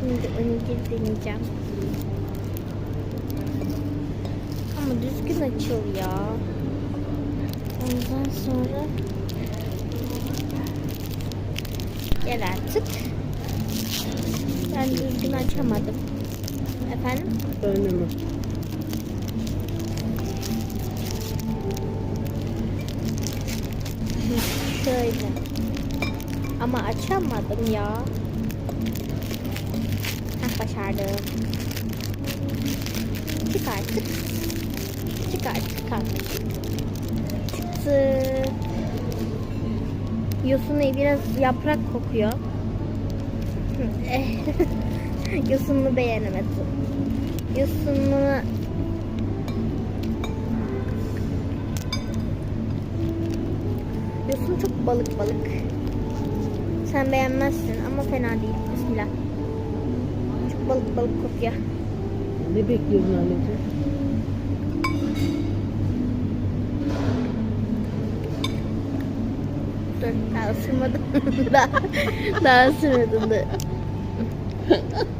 Şimdi onigiri deneyeceğim. Ama düzgün açıl ya. Ondan sonra gel artık. Ben düzgün açamadım. Efendim? Önümü. Şöyle. Ama açamadım ya. Başardım. Çık artık. Çık artık. Artık. Çıktı. Yosunlu biraz yaprak kokuyor. Eh. Yosunlu beğenemedim. Yosunlu Yosun çok balık balık. Sen beğenmezsin ama fena değil. Bismillah. Balık balık kokuyor. Ne bekliyorsun anneciğim? Dur daha ısırmadım. daha, daha ısırmadım da.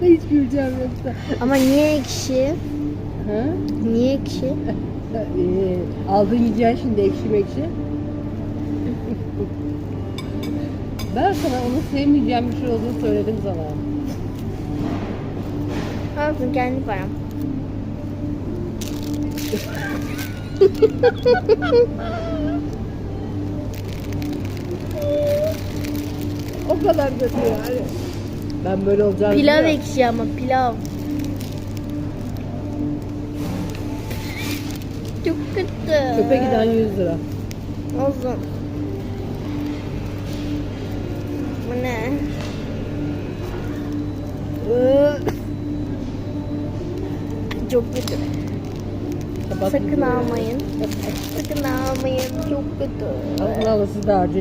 Hiç güleceğim yoksa. Ama niye ekşi? Ha? Niye ekşi? Ee, aldın yiyeceksin şimdi ekşi mekşi. ben sana onu sevmeyeceğim bir şey olduğunu söyledim sana. Olsun kendi param. O kadar kötü yani. Ben böyle olacağını Pilav ekşi ama pilav. Çok kötü. Çöpe giden 100 lira. Olsun. Bu ne? Çok kötü. Sakın almayın. Sakın almayın. Çok kötü. Alın alın siz de harcayın.